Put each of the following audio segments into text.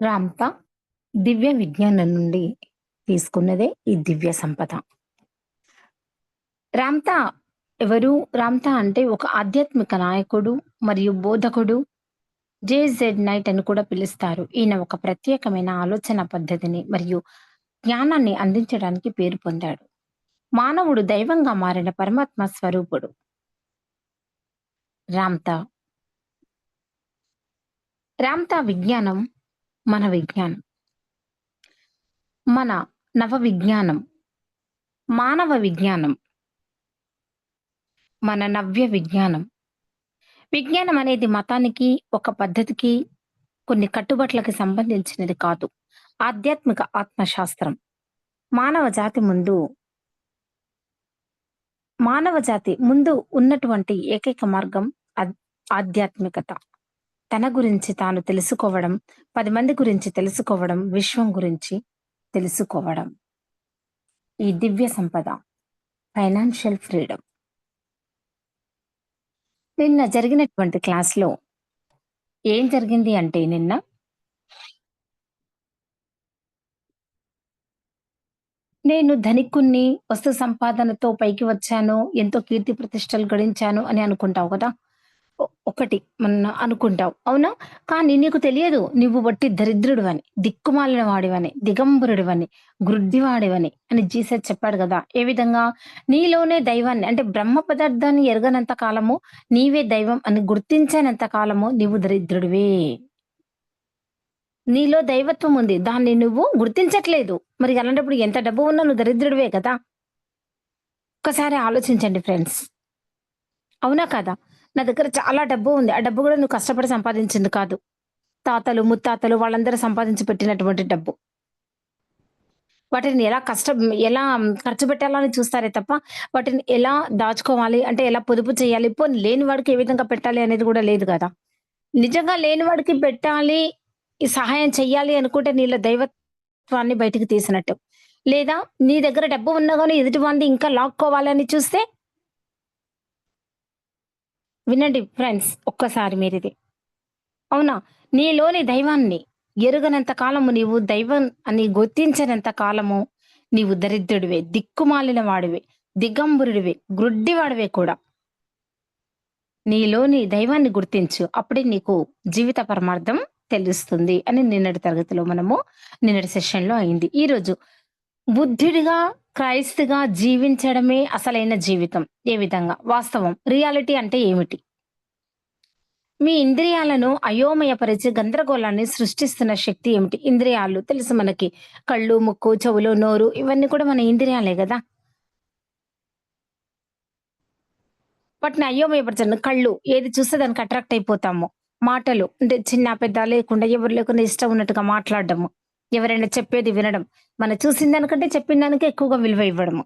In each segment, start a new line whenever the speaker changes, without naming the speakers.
రామ్‌త దివ్య విజ్ఞానం నుండి తీసుకున్నదే ఈ దివ్య సంపద. రామ్‌త ఎవరు? రామ్‌త అంటే ఒక ఆధ్యాత్మిక నాయకుడు మరియు బోధకుడు. జేజెడ్ నైట్ అని కూడా పిలుస్తారు. ఈయన ఒక ప్రత్యేకమైన ఆలోచన పద్ధతిని మరియు జ్ఞానాన్ని అందించడానికి పేరు పొందాడు. మానవుడు దైవంగా మారిన పరమాత్మ స్వరూపుడు. రామ్‌త. రామ్‌త విజ్ఞానం మన విజ్ఞానం. మన నవ విజ్ఞానం. మానవ విజ్ఞానం. మన నవ్య విజ్ఞానం. విజ్ఞానం అనేది మతానికి, ఒక పద్ధతికి, కొన్ని కట్టుబాట్లకు సంబంధించినది కాదు. ఆధ్యాత్మిక ఆత్మశాస్త్రం. మానవ జాతి ముందు మానవ జాతి ముందు ఉన్నటువంటి ఏకైక మార్గం ఆధ్యాత్మికత. తన గురించి తాను తెలుసుకోవడం, పది మంది గురించి తెలుసుకోవడం, విశ్వం గురించి తెలుసుకోవడం. ఈ దివ్య సంపద. Financial freedom. నిన్న జరిగినటువంటి క్లాస్‌లో ఏం జరిగింది అంటే నిన్న నేను ధనికుడిని, వస్తు సంపాదనతో పైకి వచ్చాను, ఎంతో కీర్తి ప్రతిష్టలు గడించాను అని అనుకుంటావు కదా! ఒకటి మొన్న అనుకుంటావు. అవునా? కానీ నీకు తెలియదు నువ్వు బట్టి దరిద్రుడు అని దిక్కుమాలిన వాడివని, దిగంబరుడివని, గ్రుడ్డివాడివని అని జీసస్ చెప్పాడు కదా ఏ విధంగా? నీలోనే దైవాన్ని అంటే బ్రహ్మ పదార్థాన్ని ఎరగనంత కాలము, నీవే దైవం అని గుర్తించనంత కాలము నీవు దరిద్రుడివే. నీలో దైవత్వం ఉంది. దాన్ని నువ్వు గుర్తించట్లేదు. మరి అలాంటప్పుడు ఎంత డబ్బు ఉన్నా నువ్వు దరిద్రుడివే కదా! ఒక్కసారి ఆలోచించండి ఫ్రెండ్స్. అవునా కదా నా దగ్గర చాలా డబ్బు ఉంది. ఆ డబ్బు కూడా నువ్వు కష్టపడి సంపాదించింది కాదు. తాతలు, ముత్తాతలు వాళ్ళందరూ సంపాదించి పెట్టినటువంటి డబ్బు. వాటిని ఎలా కష్టం ఎలా ఖర్చు పెట్టాలని చూస్తారే తప్ప, వాటిని ఎలా దాచుకోవాలి అంటే ఎలా పొదుపు చేయాలి, పోనీ లేని వాడికి ఏ విధంగా పెట్టాలి అనేది కూడా లేదు కదా నిజంగా లేని వాడికి పెట్టాలి, సహాయం చెయ్యాలి అనుకుంటే నీళ్ళ దైవత్వాన్ని బయటికి తీసినట్టు. లేదా నీ దగ్గర డబ్బు ఉన్నా కానీ ఎదుటి వానిది ఇంకా లాక్కోవాలని చూస్తే వినండి ఫ్రెండ్స్ ఒక్కసారి మీరిది. అవునా? నీలోని దైవాన్ని ఎరుగనంత కాలము నీవు దైవం అని గుర్తించనంత కాలము నీవు దరిద్రుడివే, దిక్కుమాలిన వాడివే, దిగంబరుడివే, గ్రుడ్డివాడివే కూడా. నీలోని దైవాన్ని గుర్తించు. అప్పుడే నీకు జీవిత పరమార్థం తెలుస్తుంది అని నిన్నటి తరగతిలో మనము నిన్నటి సెషన్‌లో అయింది. ఈరోజు బుద్ధుడిగా, క్రైస్తుగా జీవించడమే అసలైన జీవితం. ఏ విధంగా? వాస్తవం. రియాలిటీ అంటే ఏమిటి? మీ ఇంద్రియాలను అయోమయపరిచి గందరగోళాన్ని సృష్టిస్తున్న శక్తి ఏమిటి? ఇంద్రియాలు తెలుసు మనకి. కళ్ళు, ముక్కు, చెవులు, నోరు ఇవన్నీ కూడా మన ఇంద్రియాలే కదా వాటిని అయోమయపరచండి. కళ్ళు ఏది చూస్తే దానికి అట్రాక్ట్ అయిపోతాము. మాటలు అంటే చిన్న, పెద్ద లేకుండా ఎవరు లేకుండా ఇష్టం ఉన్నట్టుగా మాట్లాడడము. ఎవరైనా చెప్పేది వినడం. మనం చూసిన దానికంటే చెప్పిన దానికే ఎక్కువగా విలువ ఇవ్వడము.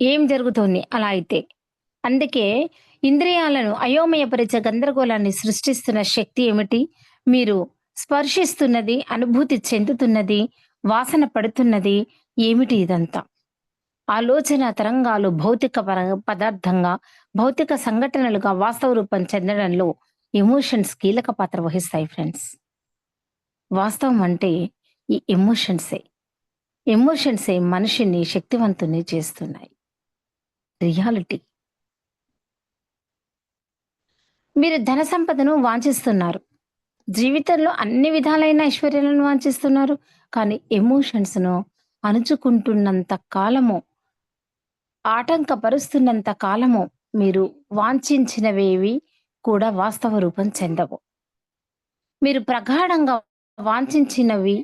ఏం జరుగుతోంది అలా అయితే? అందుకే ఇంద్రియాలను అయోమయపరిచే గందరగోళాన్ని సృష్టిస్తున్న శక్తి ఏమిటి? మీరు స్పర్శిస్తున్నది, అనుభూతి చెందుతున్నది, వాసన పడుతున్నది ఏమిటి ఇదంతా? ఆలోచన తరంగాలు భౌతిక పర పదార్థంగా, భౌతిక సంఘటనలుగా వాస్తవ రూపం చెందడంలో ఎమోషన్స్ కీలక పాత్ర వహిస్తాయి ఫ్రెండ్స్. వాస్తవం అంటే ఈ ఎమోషన్సే. ఎమోషన్సే మనిషిని శక్తివంతుని చేస్తున్నాయి. రియాలిటీ. మీరు ధన సంపదను వాంఛిస్తున్నారు. జీవితంలో అన్ని విధాలైన ఐశ్వర్యాలను వాంఛిస్తున్నారు. కానీ ఎమోషన్స్‌ను అణుచుకుంటున్నంత కాలము, ఆటంకపరుస్తున్నంత కాలము మీరు వాంఛించినవేవి కూడా వాస్తవ రూపం చెందవు. మీరు ప్రగాఢంగా వాంఛించినవి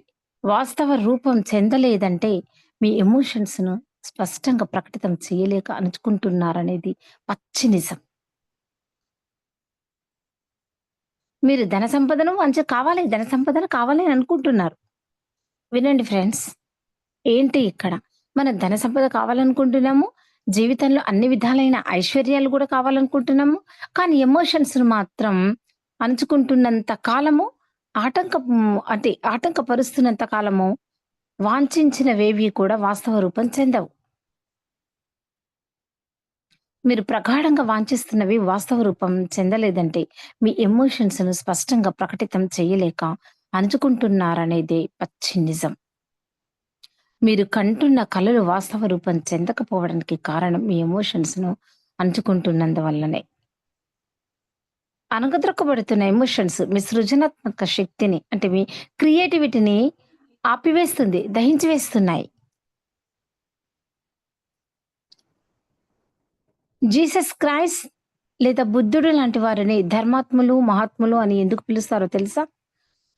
వాస్తవ రూపం చెందలేదంటే మీ ఎమోషన్స్‌ను స్పష్టంగా ప్రకటితం చేయలేక అణుచుకుంటున్నారనేది పచ్చి నిజం. మీరు ధన సంపదను మంచి కావాలి. ధన సంపదన కావాలి అని అనుకుంటున్నారు. వినండి ఫ్రెండ్స్. ఏంటి ఇక్కడ? మనం ధన సంపద కావాలనుకుంటున్నాము. జీవితంలో అన్ని విధాలైన ఐశ్వర్యాలు కూడా కావాలనుకుంటున్నాము. కానీ ఎమోషన్స్‌ను మాత్రం అణుచుకుంటున్నంత కాలము ఆటంకం అంటే ఆటంకపరుస్తున్నంత కాలము వాంఛించినవేవి కూడా వాస్తవ రూపం చెందవు. మీరు ప్రగాఢంగా వాంఛిస్తున్నవి వాస్తవ రూపం చెందలేదంటే, మీ ఎమోషన్స్‌ను స్పష్టంగా ప్రకటితం చేయలేక అణుచుకుంటున్నారనేదే పచ్చి నిజం. మీరు కంటున్న కళలు వాస్తవ రూపం చెందకపోవడానికి కారణం మీ ఎమోషన్స్‌ను అణచుకుంటున్నందువల్లనే. అణగద్రొక్కబడుతున్న ఎమోషన్స్ మీ సృజనాత్మక శక్తిని అంటే మీ క్రియేటివిటీని ఆపివేస్తుంది, దహించి వేస్తున్నాయి. జీసస్ క్రైస్ట్ లేదా బుద్ధుడు లాంటి వారిని ధర్మాత్ములు, మహాత్ములు అని ఎందుకు పిలుస్తారో తెలుసా?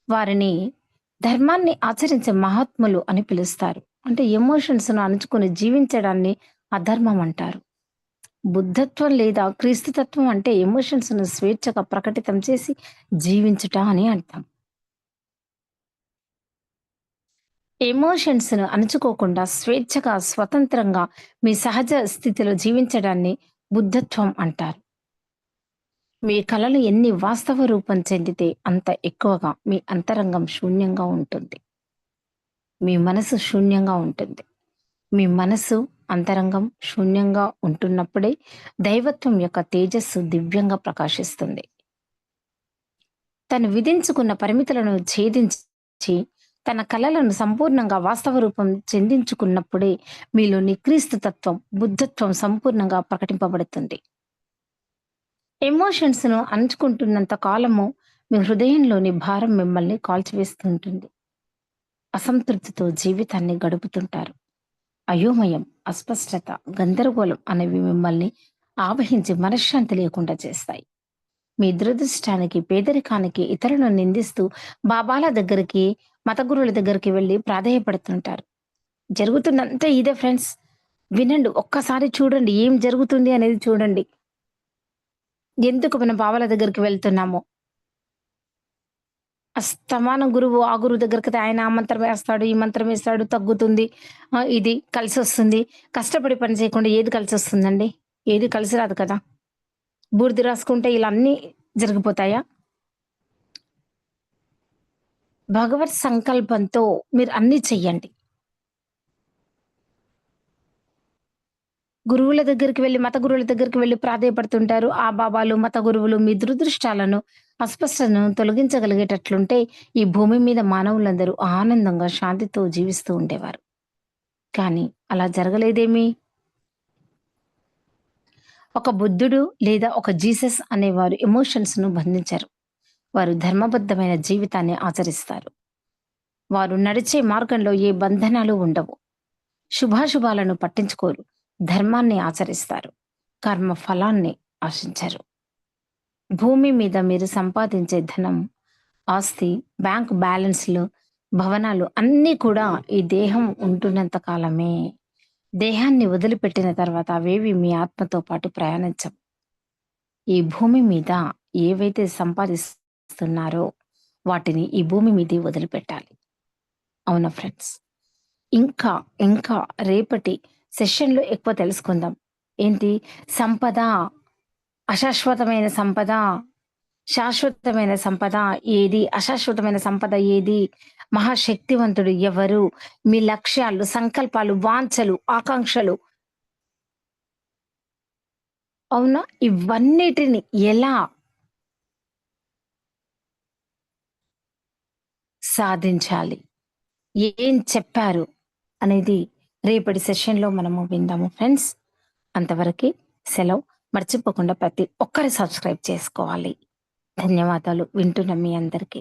వారిని ధర్మాన్ని ఆచరించే మహాత్ములు అని పిలుస్తారు. అంటే ఎమోషన్స్‌ను అణుచుకుని జీవించడాన్ని అధర్మం అంటారు. బుద్ధత్వం లేదా క్రీస్తుతత్వం అంటే ఎమోషన్స్‌ను స్వేచ్ఛగా ప్రకటితం చేసి జీవించుట అని అర్థం. ఎమోషన్స్‌ను అణుచుకోకుండా స్వేచ్ఛగా, స్వతంత్రంగా మీ సహజ స్థితిలో జీవించడాన్ని బుద్ధత్వం అంటారు. మీ కళలు ఎన్ని వాస్తవ రూపం చెందితే అంత ఎక్కువగా మీ అంతరంగం శూన్యంగా ఉంటుంది. మీ మనసు శూన్యంగా ఉంటుంది. మీ మనసు, అంతరంగం శూన్యంగా ఉంటున్నప్పుడే దైవత్వం యొక్క తేజస్సు దివ్యంగా ప్రకాశిస్తుంది. తను విధించుకున్న పరిమితులను ఛేదించి తన కళలను సంపూర్ణంగా వాస్తవ రూపం చెందించుకున్నప్పుడే మీలోని క్రీస్తు తత్వం, బుద్ధత్వం సంపూర్ణంగా ప్రకటింపబడుతుంది. ఎమోషన్స్‌ను అంచుకుంటున్నంత కాలము మీ హృదయంలోని భారం మిమ్మల్ని కాల్చివేస్తుంటుంది. అసంతృప్తితో జీవితాన్ని గడుపుతుంటారు. అయోమయం, అస్పష్టత, గందరగోళం అనేవి మిమ్మల్ని ఆవహించి మనశ్శాంతి లేకుండా చేస్తాయి. మీ దురదృష్టానికి, పేదరికానికి ఇతరులను నిందిస్తూ బాబాల దగ్గరికి, మత గురువుల దగ్గరికి వెళ్ళి ప్రాధాయపడుతుంటారు జరుగుతుందంతా ఇదే ఫ్రెండ్స్. వినండి. ఒక్కసారి చూడండి. ఏం జరుగుతుంది అనేది చూడండి. ఎందుకు మనం బాబాల దగ్గరికి వెళ్తున్నామో? అస్తమాన గురువు ఆ గురువు దగ్గరికి ఆయన ఆ మంత్రం వేస్తాడు, ఈ మంత్రం వేస్తాడు, తగ్గుతుంది. ఇది కలిసి వస్తుంది కష్టపడి పని చేయకుండా ఏది కలిసి వస్తుందండి ఏది కలిసి రాదు కదా! బూర్ది రాసుకుంటే ఇలా అన్నీ జరిగిపోతాయా? భగవత్ సంకల్పంతో మీరు అన్ని చెయ్యండి. గురువుల దగ్గరికి వెళ్ళి మత గురువుల దగ్గరికి వెళ్ళి ప్రాధాయపడుతుంటారు ఆ బాబాలు, మత గురువులు మీ దురదృష్టాలను, అస్పష్టతను తొలగించగలిగేటట్లుంటే ఈ భూమి మీద మానవులందరూ ఆనందంగా, శాంతితో జీవిస్తూ ఉండేవారు. కానీ అలా జరగలేదేమి? ఒక బుద్ధుడు లేదా ఒక జీసస్ అనేవారు ఎమోషన్స్‌ను బంధించారు వారు ధర్మబద్ధమైన జీవితాన్ని ఆచరిస్తారు. వారు నడిచే మార్గంలో ఏ బంధనాలు ఉండవు. శుభాశుభాలను పట్టించుకోరు. ధర్మాన్ని ఆచరిస్తారు. కర్మ ఫలాన్ని ఆశించరు. భూమి మీద మీరు సంపాదించే ధనం, ఆస్తి, బ్యాంక్ బ్యాలెన్స్‌లు, భవనాలు అన్నీ కూడా ఈ దేహం ఉంటున్నంత కాలమే. దేహాన్ని వదిలిపెట్టిన తర్వాత అవేవి మీ ఆత్మతో పాటు ప్రయాణించవు. ఈ భూమి మీద ఏవైతే సంపాదిస్తున్నారో వాటిని ఈ భూమి మీదే వదిలిపెట్టాలి. అవునా ఫ్రెండ్స్? ఇంకా, ఇంకా రేపటి సెషన్‌లో ఎక్కువ తెలుసుకుందాం. ఏంటి? సంపద, అశాశ్వతమైన సంపద, శాశ్వతమైన సంపద ఏది? అశాశ్వతమైన సంపద ఏది? మహాశక్తివంతుడు ఎవరు? మీ లక్ష్యాలు, సంకల్పాలు, వాంఛలు, ఆకాంక్షలు అవునా? ఇవన్నిటిని ఎలా సాధించాలి? ఏం చెప్పారు? అనేది రేపటి సెషన్‌లో మనము విందాము ఫ్రెండ్స్. అంతవరకు సెలవు. మర్చిపోకుండా ప్రతి ఒక్కరు సబ్స్క్రైబ్ చేసుకోవాలి. ధన్యవాదాలు వింటున్న మీ అందరికీ.